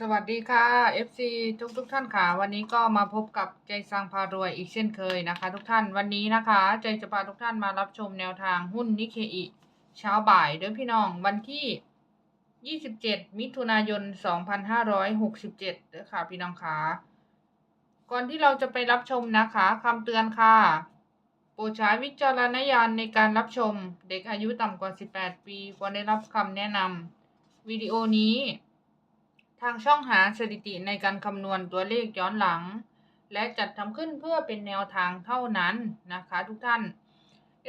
สวัสดีค่ะ FC ทุกทุกๆท่านค่ะ วันนี้ก็มาพบกับใจสังพารวยอีกเช่นเคยนะคะ ทุกท่านวันนี้นะคะ ใจจะพาทุกท่านมารับชมแนวทางหุ้นนิเคอิเช้าบ่ายเด้อพี่น้องวันที่ 27 มิถุนายน 2567เด้อค่ะพี่น้องค่ะก่อนที่เราจะไปรับชมนะคะคำเตือนค่ะโปรดใช้วิจารณญาณในการรับชม เด็กอายุต่ำกว่า 18 ปีควรได้รับคำแนะนำวิดีโอนี้ ทางช่องหาสถิติในการคำนวณตัวเลขย้อนหลัง และจัดทำขึ้นเพื่อเป็นแนวทางเท่านั้นนะคะทุกท่าน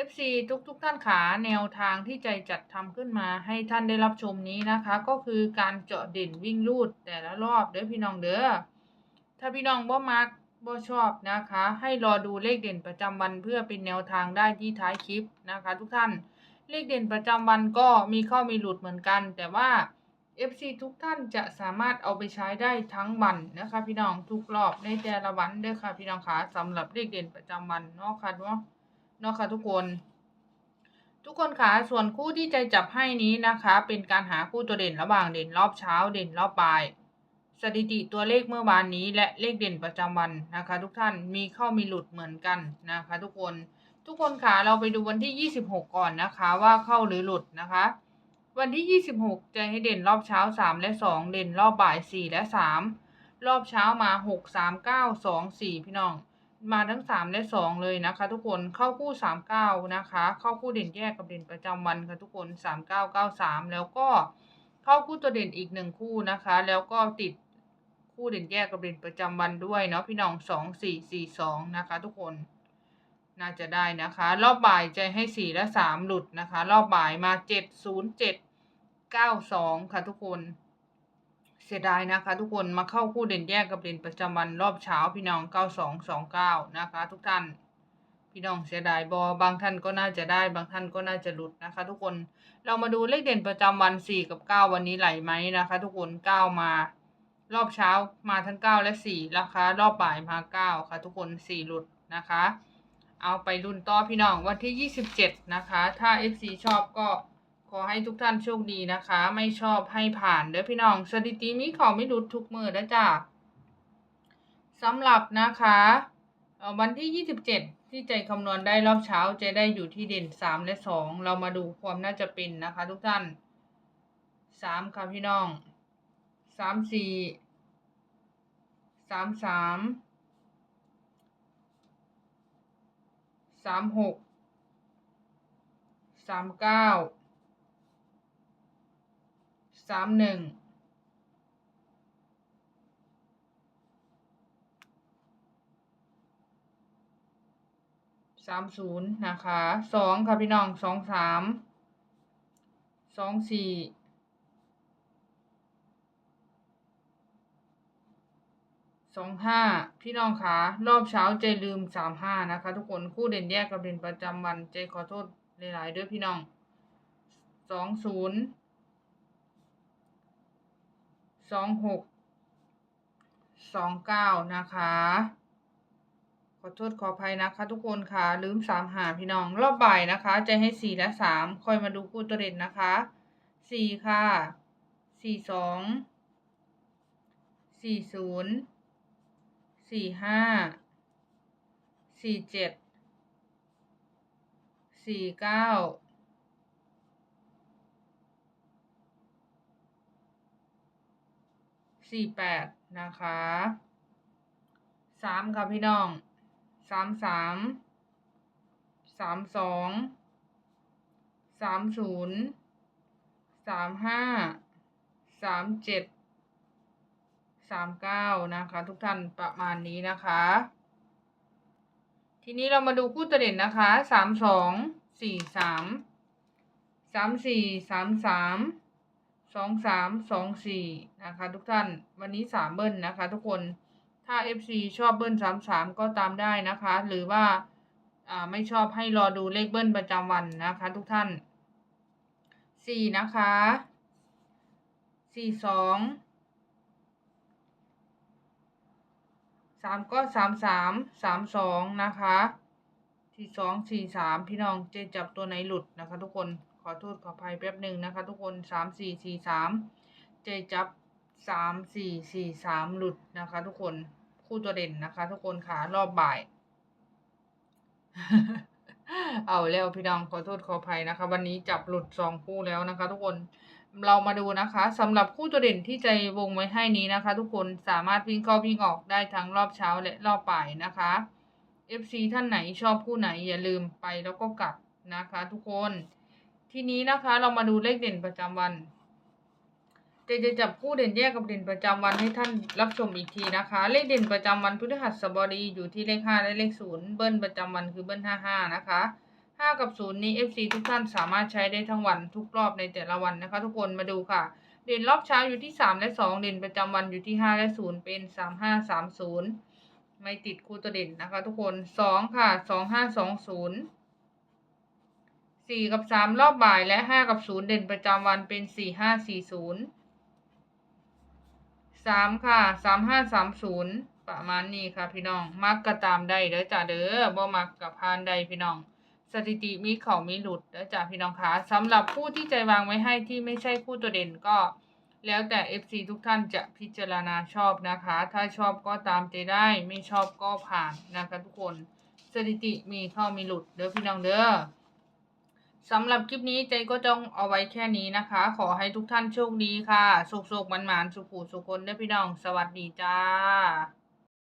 FC ทุกทุกท่านขาแนวทางที่ใจจัดทำขึ้นมาให้ท่านได้รับชมนี้นะคะ ก็คือการเจาะเด่นวิ่งลูดแต่ละรอบเด้อพี่น้องเด้อถ้าพี่น้องบ่มักบ่ชอบนะคะ ให้รอดูเลขเด่นประจำวันเพื่อเป็นแนวทางได้ที่ท้ายคลิปนะคะ ทุกท่านเลขเด่นประจำวันก็มีเข้ามีหลุดเหมือนกัน แต่ว่า FC ทุกท่านจะสามารถเอาไปใช้ได้ทั้งวันนะคะ พี่น้องทุกรอบในแต่ละวันด้อค่ะ พี่น้องคะสำหรับเลขเด่นประจำวันเนาะค่ะเนาะเนาะค่ะทุกคน ทุกคนคะส่วนคู่ที่ใจจับให้นี้นะคะ เป็นการหาคู่ตัวเด่นระหว่างเด่นรอบเช้าเด่นรอบบ่าย สถิติตัวเลขเมื่อวานนี้และเลขเด่นประจำวันนะคะ ทุกท่านมีเข้ามีหลุดเหมือนกันนะคะ ทุกคนทุกคนคะเราไปดูวันที่ 26 ก่อนนะคะ ว่าเข้าหรือหลุดนะคะ วันที่ 26จะให้เด่นรอบเช้า 3 และ 2 เด่นรอบบ่าย 4 และ 3 รอบเช้ามา 6 3 9 2 4 พี่น้อง มาทั้ง 3 และ 2 เลยนะคะ ทุกคนเข้าคู่ 39 นะคะ เข้าคู่เด่นแยกกับเด่นประจำวันค่ะทุกคน 3993 แล้วก็เข้าคู่ตัวเด่นอีก 1 คู่นะคะ แล้วก็ติดคู่เด่นแยกกับเด่นประจำวันด้วยเนาะพี่น้อง 2 4 4 2 นะคะ ทุกคน น่าจะได้นะคะ รอบบ่ายจะให้4และ3หลุดนะคะ รอบบ่ายมา7 0 7 92ค่ะทุกคน เสียดายนะคะ ทุกคนมาเข้าคู่เด่นแยกกับเด่นประจำวันรอบเช้าพี่น้อง9229นะคะ ทุกท่านพี่น้องเสียดายบอบางท่านก็น่าจะได้บางท่านก็น่าจะหลุดนะคะ ทุกคนเรามาดูเลขเด่นประจำวัน 4 กับ 9 วันนี้ไหลไหมนะคะ ทุกคน9มา รอบเช้ามาทั้ง 9 และ4ราคารอบบ่ายมา 9 ค่ะ ทุกคน4หลุดนะคะ เอาไปรุ่นต่อพี่น้องวันที่ 27 นะคะ ถ้า FC ชอบก็ขอให้ทุกท่านโชคดีนะคะ ไม่ชอบให้ผ่านเด้อพี่น้องสถิติมีเขาไม่หลุดทุกมือนะจ้าสำหรับนะคะเอ่อวันที่ 27 ที่ใจคำนวณได้รอบเช้าจะได้อยู่ที่เด่น 3 และ 2 เรามาดูความน่าจะเป็นนะคะ ทุกท่าน 3 ค่ะพี่น้อง 3 4 3 3 สามหกสามเก้าสามหนึ่งสามศูนย์นะคะสองค่ะพี่น้องสองสามสองสี่ สองห้าพี่น้องคะรอบเช้าใจลืมสามห้านะคะ ทุกคนคู่เด่นแยกกับเด่นประจำวันใจขอโทษหลายๆด้วยพี่น้องสองศูนย์สองหกสองเก้านะคะ ขอโทษขออภัยนะคะ ทุกคนค่ะ ลืมสามหาพี่น้องรอบบ่ายนะคะ ใจให้สี่และสามคอยมาดูคู่ตัวเด่นนะคะสี่ค่ะสี่สองสี่ศูนย์ สี่ห้า สี่เจ็ด สี่เก้า สี่แปดนะคะสามค่ะพี่น้องสามสาม สามสอง สามศูนย์ สามห้า สามเจ็ด สามเก้านะคะ ทุกท่านประมาณนี้นะคะ ทีนี้เรามาดูคู่ตัวเด่นนะคะสามสองสี่สามสามสี่สามสามสองสามสองสี่นะคะ ทุกท่านวันนี้สามเบิ้ลนะคะ ทุกคนถ้า FC ชอบเบิ้ลสามสามก็ตามได้นะคะ หรือว่าอ่าไม่ชอบให้รอดูเลขเบิ้ลประจำวันนะคะ ทุกท่านสี่นะคะสี่สอง สามก็สามสามสามสองนะคะสี่สองสี่สามพี่น้องเจจับตัวไหนหลุดนะคะ ทุกคนขอโทษขออภัยแป๊บหนึ่งนะคะ ทุกคนสามสี่สี่สามเจจับสามสี่สี่สามหลุดนะคะ ทุกคนคู่ตัวเด่นนะคะ ทุกคนค่ะรอบบ่าย เอาแล้วพี่น้องขอโทษขออภัยนะคะ วันนี้จับหลุดสองคู่แล้วนะคะ ทุกคนเรามาดูนะคะสำหรับคู่ตัวเด่นที่ใจวงไว้ให้นี้นะคะ ทุกคนสามารถวิ่งเข้าวิ่งออกได้ทั้งรอบเช้าและรอบบ่ายนะคะ FC ท่านไหนชอบคู่ไหนอย่าลืมไปแล้วก็กลับนะคะ ทุกคนทีนี้นะคะเรามาดูเลขเด่นประจำวันเจจะจับคู่เด่นแยกกับเด่นประจำวันให้ท่านรับชมอีกทีนะคะ เลขเด่นประจำวันพฤหัสบดีอยู่ที่เลขห้าและเลขศูนย์เบิ้ลประจำวันคือเบิ้ลห้าห้านะคะ ห้ากับศูนย์นี้ FC ทุกท่านสามารถใช้ได้ทั้งวันทุกรอบในแต่ละวันนะคะ ทุกคนมาดูค่ะ เด่นรอบเช้าอยู่ที่สามและสองเด่นประจำวันอยู่ที่ห้าและศูนย์เป็นสามห้าสามศูนย์ไม่ติดคู่ตัวเด่นนะคะ ทุกคนสองค่ะสองห้าสองศูนย์สี่กับสามรอบบ่ายและห้ากับศูนย์เด่นประจำวันเป็นสี่ห้าสี่ศูนย์สามค่ะสามห้าสามศูนย์ประมาณนี้ค่ะพี่น้อง มักก็ตามได้เด้อจ้าเด้อบ่มักกับพานใดพี่น้อง สถิติมีเขามีหลุดเด้อจ้าพี่น้องคะสำหรับผู้ที่ใจวางไว้ให้ที่ไม่ใช่คู่ตัวเด่นก็ แล้วแต่ FC ทุกท่านจะพิจารณาชอบนะคะ ถ้าชอบก็ตามใจได้ไม่ชอบก็ผ่านนะคะทุกคนสถิติมีเข้ามีหลุดเด้อพี่น้องเด้อสำหรับคลิปนี้ใจก็ต้องเอาไว้แค่นี้นะคะ ขอให้ทุกท่านโชคดีค่ะสุขๆมันๆสุขูสุขคนเด้อพี่น้อง สวัสดีจ้า